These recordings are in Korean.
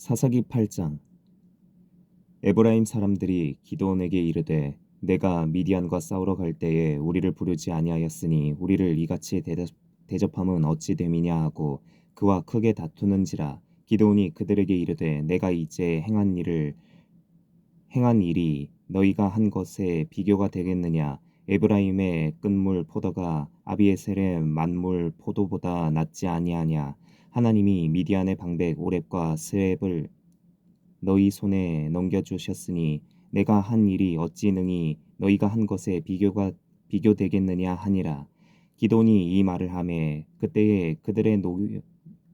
사사기 8장. 에브라임 사람들이 기드온에게 이르되 내가 미디안과 싸우러 갈 때에 우리를 부르지 아니하였으니 우리를 이같이 대접, 대접함은 어찌 됨이냐 하고 그와 크게 다투는지라 기드온이 그들에게 이르되 내가 이제 행한 일을 행한 일이 너희가 한 것에 비교가 되겠느냐? 에브라임의 끝물 포도가 아비에셀의 만물 포도보다 낫지 아니하냐 하나님이 미디안의 방백 오렙과 스렙을 너희 손에 넘겨주셨으니 내가 한 일이 어찌 능히 너희가 한 것에 비교가 비교되겠느냐 하니라. 기돈이 이 말을 하매 그때에 그들의 노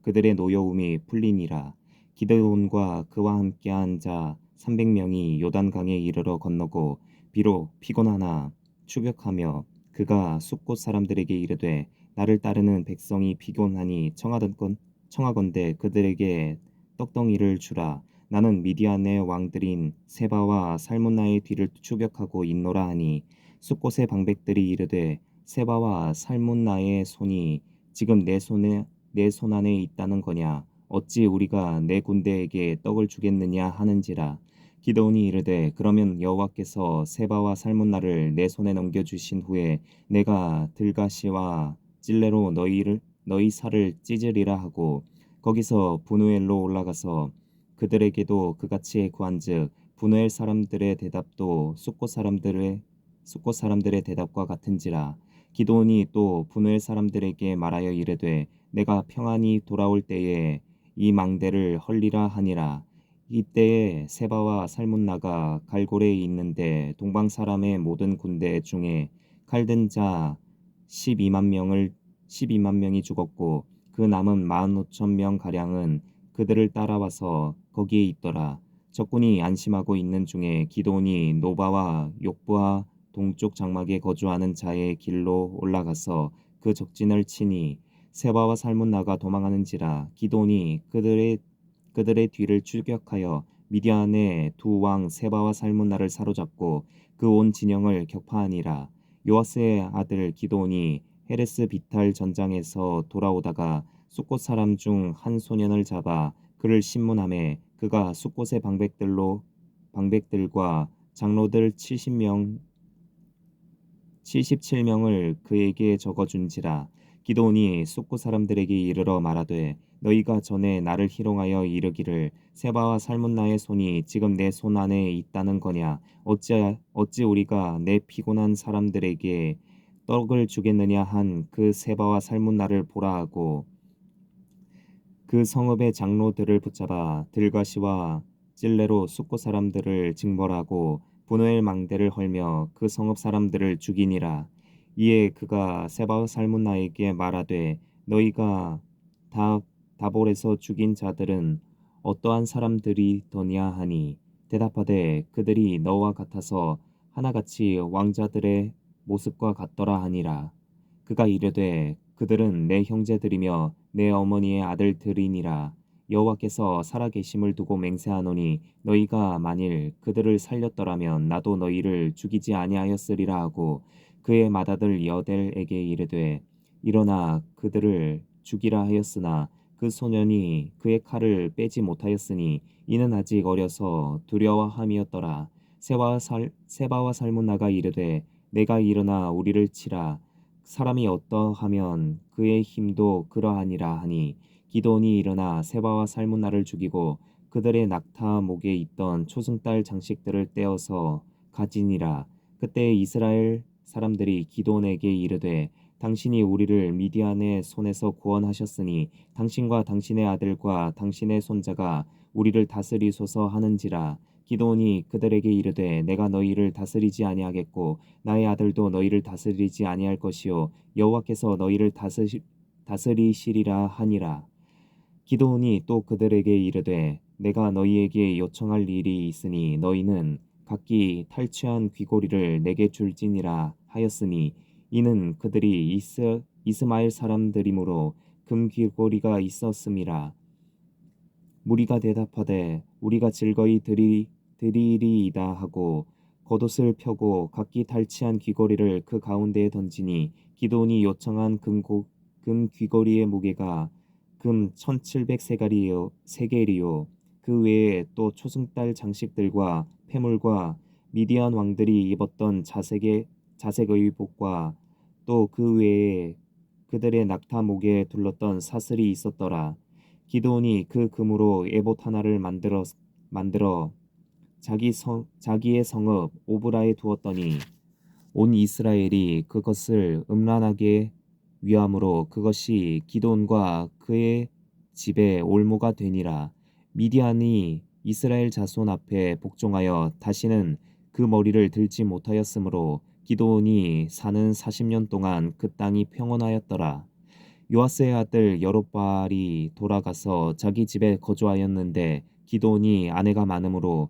그들의 노여움이 풀리니라. 기드온과 그와 함께한 자 300명이 요단강에 이르러 건너고 비록 피곤하나 추격하며 그가 숲곳 사람들에게 이르되 나를 따르는 백성이 피곤하니 청하던 건 청하건대 그들에게 떡덩이를 주라. 나는 미디안의 왕들인 세바와 살문나의 뒤를 추격하고 있노라 하니 숲곳의 방백들이 이르되 세바와 살문나의 손이 지금 내 손에 내 손 안에 있다는 거냐? 어찌 우리가 내 군대에게 떡을 주겠느냐 하는지라. 기도온이 이르되 그러면 여호와께서 세바와 살문나를 내 손에 넘겨 주신 후에 내가 들가시와 찔레로 너희를 너희 살을 찢으리라 하고 거기서 분우엘로 올라가서 그들에게도 그같이 구한즉 분우엘 사람들의 대답도 숫곳 사람들의 숫곳 사람들의 대답과 같은지라 기도온이 또 분우엘 사람들에게 말하여 이르되 내가 평안히 돌아올 때에 이 망대를 헐리라 하니라. 이때에 세바와 살문나가 갈고레에 있는데 동방 사람의 모든 군대 중에 칼든 자 12만 명을 12만 명이 죽었고 그 남은 1만 5천 명 가량은 그들을 따라와서 거기에 있더라. 적군이 안심하고 있는 중에 기도온이 노바와 욕부하 동쪽 장막에 거주하는 자의 길로 올라가서 그 적진을 치니 세바와 살문나가 도망하는지라 기도온이 그들의 그들의 뒤를 추격하여 미디안의 두 왕 세바와 살문나를 사로잡고 그 온 진영을 격파하니라 요아스의 아들 기도온이 헤레스 비탈 전장에서 돌아오다가 숫곳 사람 중 한 소년을 잡아 그를 신문함에 그가 숫곳의 방백들로 방백들과 장로들 70명 77명을 그에게 적어준지라 기도온이 숫곳 사람들에게 이르러 말하되 너희가 전에 나를 희롱하여 이르기를 세바와 살문나의 손이 지금 내 손 안에 있다는 거냐? 어찌 어찌 우리가 내 피곤한 사람들에게 떡을 주겠느냐 한 그 세바와 살문나를 보라 하고 그 성읍의 장로들을 붙잡아 들가시와 찔레로 숫곳 사람들을 징벌하고 분노의 망대를 헐며 그 성읍 사람들을 죽이니라. 이에 그가 세바와 살문나에게 말하되 너희가 다 다볼에서 죽인 자들은 어떠한 사람들이더냐 하니? 대답하되 그들이 너와 같아서 하나같이 왕자들의 모습과 같더라 하니라. 그가 이르되 그들은 내 형제들이며 내 어머니의 아들들이니라. 여호와께서 살아계심을 두고 맹세하노니 너희가 만일 그들을 살렸더라면 나도 너희를 죽이지 아니하였으리라 하고 그의 맏아들 여델에게 이르되 일어나 그들을 죽이라 하였으나 그 소년이 그의 칼을 빼지 못하였으니 이는 아직 어려서 두려워함이었더라. 세바와, 살, 세바와 살문나가 이르되 내가 일어나 우리를 치라. 사람이 어떠하면 그의 힘도 그러하니라 하니 기도온이 일어나 세바와 살문나를 죽이고 그들의 낙타 목에 있던 초승달 장식들을 떼어서 가지니라. 그때 이스라엘 사람들이 기도온에게 이르되 당신이 우리를 미디안의 손에서 구원하셨으니 당신과 당신의 아들과 당신의 손자가 우리를 다스리소서 하는지라 기도온이 그들에게 이르되 내가 너희를 다스리지 아니하겠고 나의 아들도 너희를 다스리지 아니할 것이요 여호와께서 너희를 다스리, 다스리시리라 하니라. 기도온이 또 그들에게 이르되 내가 너희에게 요청할 일이 있으니 너희는 각기 탈취한 귀고리를 내게 줄지니라 하였으니 이는 그들이 이스, 이스마엘 사람들이므로 금 귀고리가 있었음이라. 무리가 대답하되 우리가 즐거이 드리 드리리이다 하고 겉옷을 펴고 각기 탈취한 귀걸이를 그 가운데에 던지니 기도온이 요청한 금고, 금 귀걸이의 무게가 금 1700세가리요 세겔이요 그 외에 또 초승달 장식들과 폐물과 미디안 왕들이 입었던 자색의 자색 의복과 또 그 외에 그들의 낙타 목에 둘렀던 사슬이 있었더라. 기도온이 그 금으로 에봇 하나를 만들어 만들어 자기 성 자기의 성읍 오브라에 두었더니 온 이스라엘이 그것을 음란하게 위함으로 그것이 기도온과 그의 집에 올무가 되니라. 미디안이 이스라엘 자손 앞에 복종하여 다시는 그 머리를 들지 못하였으므로 기도온이 사는 40년 동안 그 땅이 평온하였더라. 요아스의 아들 여롯바알이 돌아가서 자기 집에 거주하였는데 기도온이 아내가 많으므로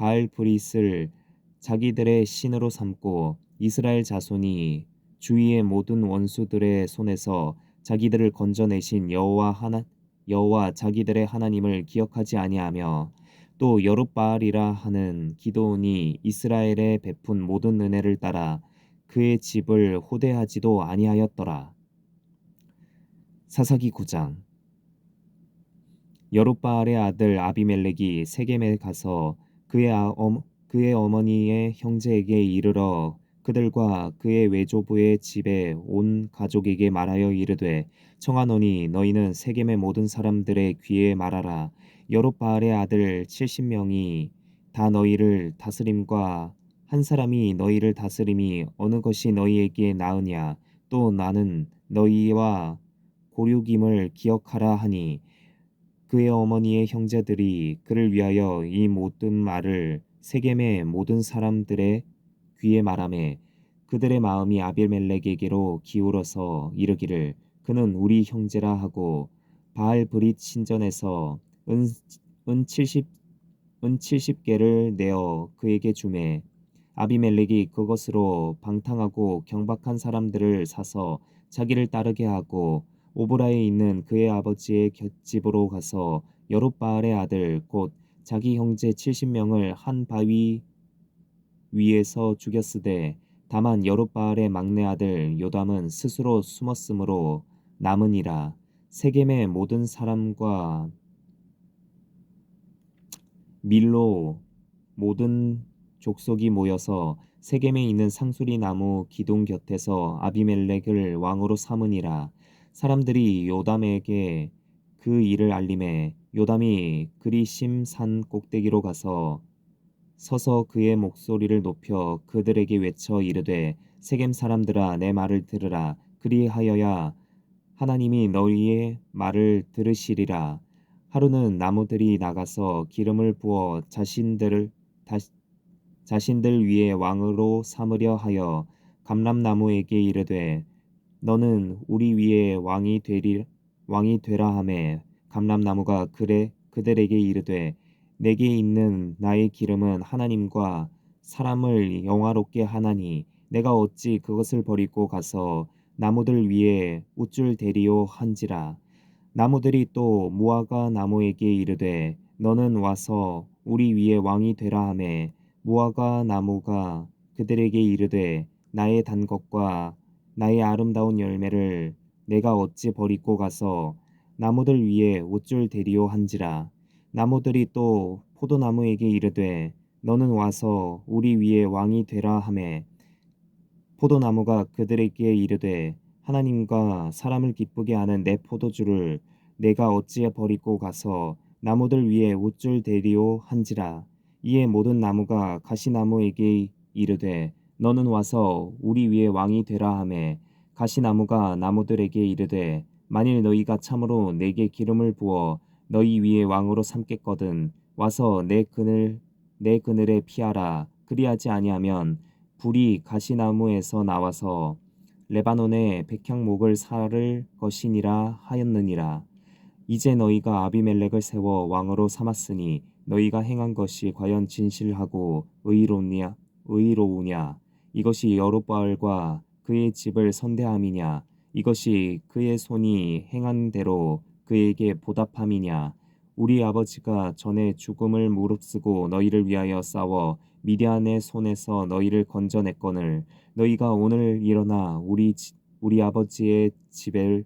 바알 브릿을 자기들의 신으로 삼고 이스라엘 자손이 주위의 모든 원수들의 손에서 자기들을 건져내신 여호와 하나 여호와 자기들의 하나님을 기억하지 아니하며 또 여룻바알이라 하는 기도온이 이스라엘에 베푼 모든 은혜를 따라 그의 집을 호대하지도 아니하였더라. 사사기 9장 여룻바알의 아들 아비멜렉이 세겜에 가서 그의, 아, 어, 그의 어머니의 형제에게 이르러 그들과 그의 외조부의 집에 온 가족에게 말하여 이르되 청하노니 너희는 세겜의 모든 사람들의 귀에 말하라. 여롯바알의 아들 70명이 다 너희를 다스림과 한 사람이 너희를 다스림이 어느 것이 너희에게 나으냐? 또 나는 너희와 고륙임을 기억하라 하니 그의 어머니의 형제들이 그를 위하여 이 모든 말을 세겜의 모든 사람들의 귀에 말하매 그들의 마음이 아빌멜렉에게로 기울어서 이르기를 그는 우리 형제라 하고 바알 브릿 신전에서 은, 은 70, 은 70개를 내어 그에게 주매 아비멜렉이 그것으로 방탕하고 경박한 사람들을 사서 자기를 따르게 하고 오브라에 있는 그의 아버지의 곁집으로 가서 여룻바알의 아들 곧 자기 형제 70명을 한 바위 위에서 죽였으되 다만 여룻바알의 막내 아들 요담은 스스로 숨었으므로 남으니라. 세겜의 모든 사람과 밀로 모든 족속이 모여서 세겜에 있는 상수리 나무 기둥 곁에서 아비멜렉을 왕으로 삼으니라 사람들이 요담에게 그 일을 알림해 요담이 그리심 산 꼭대기로 가서 서서 그의 목소리를 높여 그들에게 외쳐 이르되 세겜 사람들아 내 말을 들으라. 그리하여야 하나님이 너희의 말을 들으시리라. 하루는 나무들이 나가서 기름을 부어 자신들을 다, 자신들 위에 왕으로 삼으려 하여 감람나무에게 이르되 너는 우리 위에 왕이 되리 왕이 되라 하매 감람나무가 그래 그들에게 이르되 내게 있는 나의 기름은 하나님과 사람을 영화롭게 하나니 내가 어찌 그것을 버리고 가서 나무들 위에 우쭐 대리오 한지라. 나무들이 또 무화과 나무에게 이르되 너는 와서 우리 위에 왕이 되라 하매 무화과 나무가 그들에게 이르되 나의 단 것과 나의 아름다운 열매를 내가 어찌 버리고 가서 나무들 위에 우쭐 대리오 한지라. 나무들이 또 포도나무에게 이르되 너는 와서 우리 위에 왕이 되라 하매. 포도나무가 그들에게 이르되 하나님과 사람을 기쁘게 하는 내 포도주를 내가 어찌해 버리고 가서 나무들 위에 우쭐 대리오 한지라. 이에 모든 나무가 가시나무에게 이르되 너는 와서 우리 위에 왕이 되라 하매 가시나무가 나무들에게 이르되 만일 너희가 참으로 내게 기름을 부어 너희 위에 왕으로 삼겠거든 와서 내 그늘 내 그늘에 피하라. 그리하지 아니하면 불이 가시나무에서 나와서 레바논의 백향목을 살을 것이니라 하였느니라. 이제 너희가 아비멜렉을 세워 왕으로 삼았으니 너희가 행한 것이 과연 진실하고 의로우냐 의로우냐 이것이 여로바알과 그의 집을 선대함이냐? 이것이 그의 손이 행한 대로 그에게 보답함이냐? 우리 아버지가 전에 죽음을 무릅쓰고 너희를 위하여 싸워 미디안의 손에서 너희를 건져냈거늘 너희가 오늘 일어나 우리 지- 우리 아버지의 집을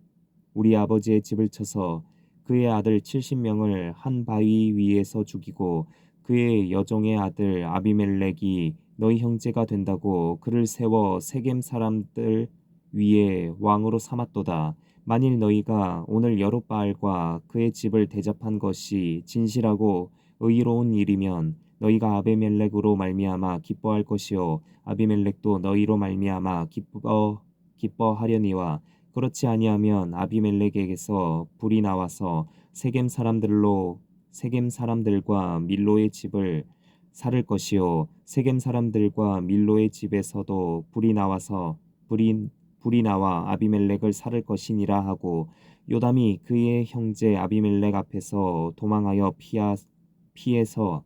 우리 아버지의 집을 쳐서 그의 아들 70명을 한 바위 위에서 죽이고 그의 여종의 아들 아비멜렉이 너희 형제가 된다고 그를 세워 세겜 사람들 위에 왕으로 삼았도다. 만일 너희가 오늘 여롯바알과 그의 집을 대접한 것이 진실하고 의로운 일이면 너희가 아비멜렉으로 말미암아 기뻐할 것이요 아비멜렉도 너희로 말미암아 기뻐 기뻐하려니와 그렇지 아니하면 아비멜렉에게서 불이 나와서 세겜 사람들로 세겜 사람들과 밀로의 집을 살을 것이요. 세겜 사람들과 밀로의 집에서도 불이 나와서 불이 불이 나와 아비멜렉을 살을 것이니라 하고 요담이 그의 형제 아비멜렉 앞에서 도망하여 피하, 피해서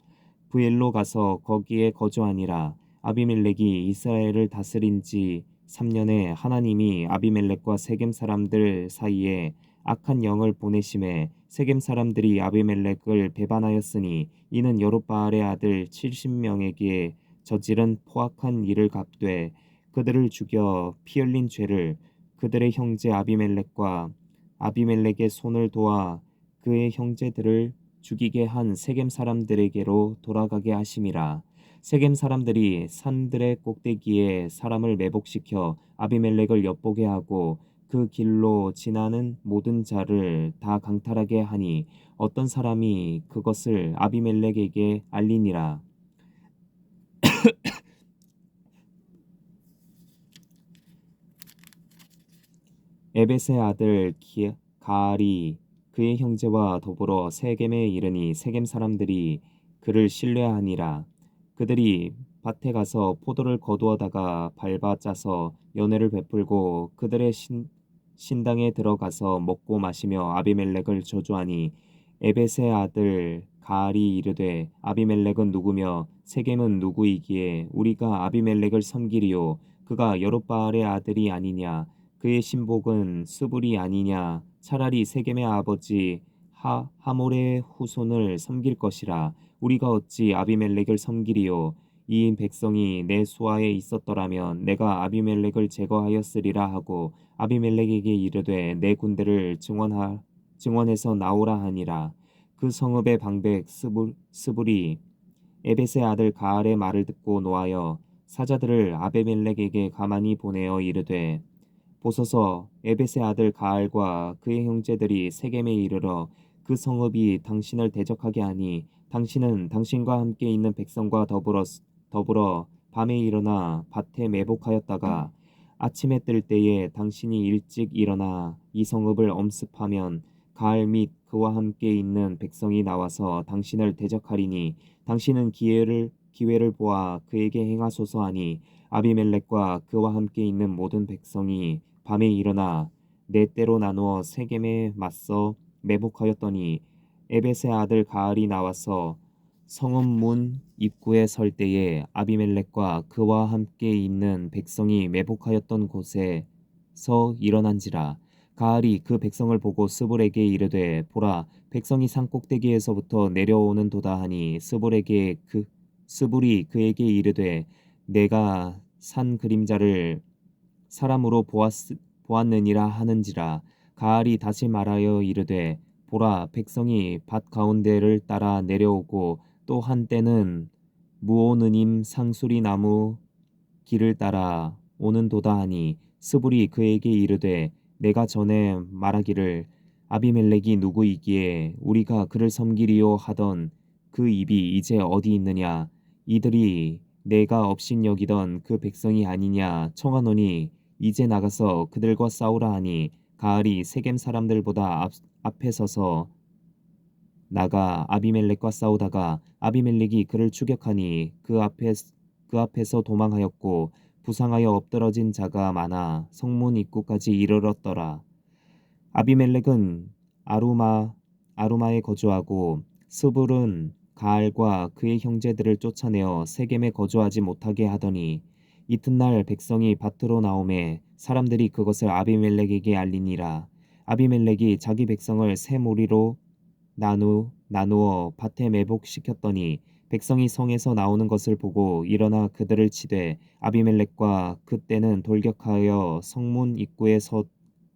부엘로 가서 거기에 거주하니라. 아비멜렉이 이스라엘을 다스린 지 3년에 하나님이 아비멜렉과 세겜 사람들 사이에 악한 영을 보내심에 세겜 사람들이 아비멜렉을 배반하였으니 이는 여롯바알의 아들 70명에게 저지른 포악한 일을 갚되 그들을 죽여 피 흘린 죄를 그들의 형제 아비멜렉과 아비멜렉의 손을 도와 그의 형제들을 죽이게 한 세겜 사람들에게로 돌아가게 하심이라. 세겜 사람들이 산들의 꼭대기에 사람을 매복시켜 아비멜렉을 엿보게 하고 그 길로 지나는 모든 자를 다 강탈하게 하니 어떤 사람이 그것을 아비멜렉에게 알리니라. 에벳의 아들 기, 가알이 그의 형제와 더불어 세겜에 이르니 세겜 사람들이 그를 신뢰하니라. 그들이 밭에 가서 포도를 거두어다가 밟아 짜서 연회를 베풀고 그들의 신, 신당에 들어가서 먹고 마시며 아비멜렉을 저주하니 에벳의 아들 가알이 이르되 아비멜렉은 누구며 세겜은 누구이기에 우리가 아비멜렉을 섬기리요 그가 여롯바알의 아들이 아니냐 그의 신복은 스불이 아니냐 차라리 세겜의 아버지 하, 하몰의 후손을 섬길 것이라 우리가 어찌 아비멜렉을 섬기리요 이 백성이 내 수하에 있었더라면 내가 아비멜렉을 제거하였으리라 하고 아비멜렉에게 이르되 내 군대를 증원하 증원해서 나오라 하니라. 그 성읍의 방백 스불, 스불이 에벳의 아들 가알의 말을 듣고 노하여 사자들을 아비멜렉에게 가만히 보내어 이르되 보소서 에벳의 아들 가알과 그의 형제들이 세겜에 이르러 그 성읍이 당신을 대적하게 하니 당신은 당신과 함께 있는 백성과 더불어 더불어 밤에 일어나 밭에 매복하였다가 아침에 뜰 때에 당신이 일찍 일어나 이 성읍을 엄습하면 가알 및 그와 함께 있는 백성이 나와서 당신을 대적하리니 당신은 기회를 기회를 보아 그에게 행하소서 하니 아비멜렉과 그와 함께 있는 모든 백성이 밤에 일어나 네 때로 나누어 세겜에 맞서 매복하였더니 에벳의 아들 가알이 나와서 성읍 문 입구에 설 때에 아비멜렉과 그와 함께 있는 백성이 매복하였던 곳에서 일어난지라 가알이 그 백성을 보고 스불에게 이르되 보라 백성이 산 꼭대기에서부터 내려오는 도다 하니 스불에게 그 스불이 그에게 이르되 내가 산 그림자를 사람으로 보았, 보았느니라 하는지라 가알이 다시 말하여 이르되 보라 백성이 밭 가운데를 따라 내려오고 또 한때는 무오느님 상수리 나무 길을 따라 오는 도다 하니 스불이 그에게 이르되 내가 전에 말하기를 아비멜렉이 누구이기에 우리가 그를 섬기리요 하던 그 입이 이제 어디 있느냐? 이들이 내가 업신 여기던 그 백성이 아니냐? 청하노니 이제 나가서 그들과 싸우라 하니 가알이 세겜 사람들보다 앞, 앞에 서서 나가 아비멜렉과 싸우다가 아비멜렉이 그를 추격하니 그 앞에 그 앞에서 도망하였고 부상하여 엎드러진 자가 많아 성문 입구까지 이르렀더라. 아비멜렉은 아루마 아루마에 거주하고 스불은 가알과 그의 형제들을 쫓아내어 세겜에 거주하지 못하게 하더니 이튿날 백성이 밭으로 나오매 사람들이 그것을 아비멜렉에게 알리니라 아비멜렉이 자기 백성을 세 무리로 나누 나누어 밭에 매복시켰더니 백성이 성에서 나오는 것을 보고 일어나 그들을 치되 아비멜렉과 그때는 돌격하여 성문 입구에 서,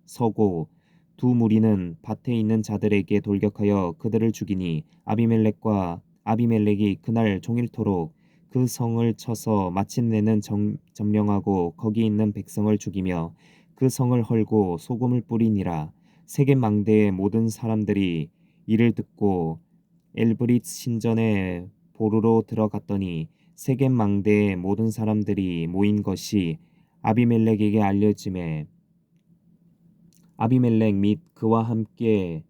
서고 두 무리는 밭에 있는 자들에게 돌격하여 그들을 죽이니 아비멜렉과 아비멜렉이 그날 종일토록 그 성을 쳐서 마침내는 정, 점령하고 거기 있는 백성을 죽이며 그 성을 헐고 소금을 뿌리니라. 세겜 망대의 모든 사람들이 이를 듣고 엘브릿 신전에 보루로 들어갔더니 세겜 망대의 모든 사람들이 모인 것이 아비멜렉에게 알려짐에 아비멜렉 및 그와 함께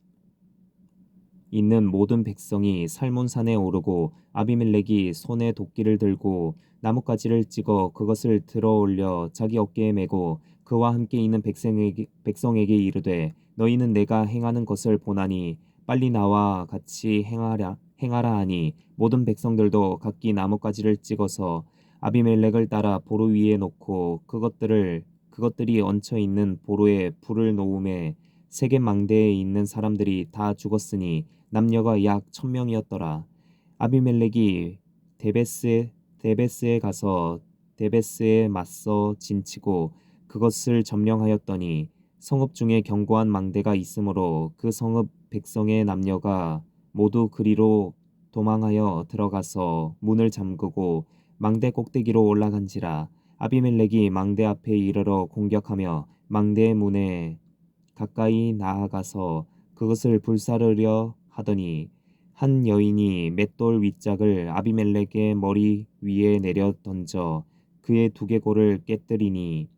있는 모든 백성이 살몬산에 오르고 아비멜렉이 손에 도끼를 들고 나뭇가지를 찍어 그것을 들어 올려 자기 어깨에 메고 그와 함께 있는 백성에게, 백성에게 이르되 너희는 내가 행하는 것을 보나니 빨리 나와 같이 행하라 행하라 하니 모든 백성들도 각기 나뭇가지를 찍어서 아비멜렉을 따라 보루 위에 놓고 그것들을 그것들이 얹혀 있는 보루에 불을 놓음에 세겜 망대에 있는 사람들이 다 죽었으니 남녀가 약 천명이었더라. 아비멜렉이 데베스에 데베스에 가서 데베스에 맞서 진치고 그것을 점령하였더니 성읍 중에 견고한 망대가 있으므로 그 성읍 백성의 남녀가 모두 그리로 도망하여 들어가서 문을 잠그고 망대 꼭대기로 올라간지라 아비멜렉이 망대 앞에 이르러 공격하며 망대의 문에 가까이 나아가서 그것을 불사르려 하더니 한 여인이 맷돌 윗짝을 아비멜렉의 머리 위에 내려 던져 그의 두개골을 깨뜨리니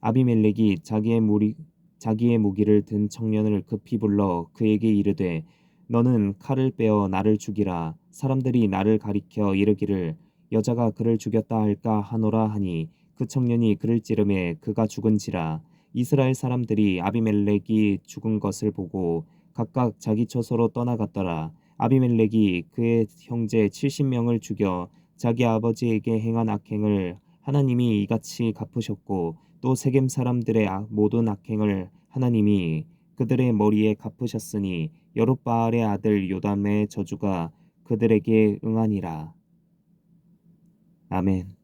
아비멜렉이 자기의 무리 자기의 무기를 든 청년을 급히 불러 그에게 이르되 너는 칼을 빼어 나를 죽이라. 사람들이 나를 가리켜 이르기를 여자가 그를 죽였다 할까 하노라 하니 그 청년이 그를 찌르매 그가 죽은지라. 이스라엘 사람들이 아비멜렉이 죽은 것을 보고 각각 자기 처소로 떠나갔더라. 아비멜렉이 그의 형제 70명을 죽여 자기 아버지에게 행한 악행을 하나님이 이같이 갚으셨고 또 세겜 사람들의 모든 악행을 하나님이 그들의 머리에 갚으셨으니 여룻바알의 아들 요담의 저주가 그들에게 응하니라. 아멘.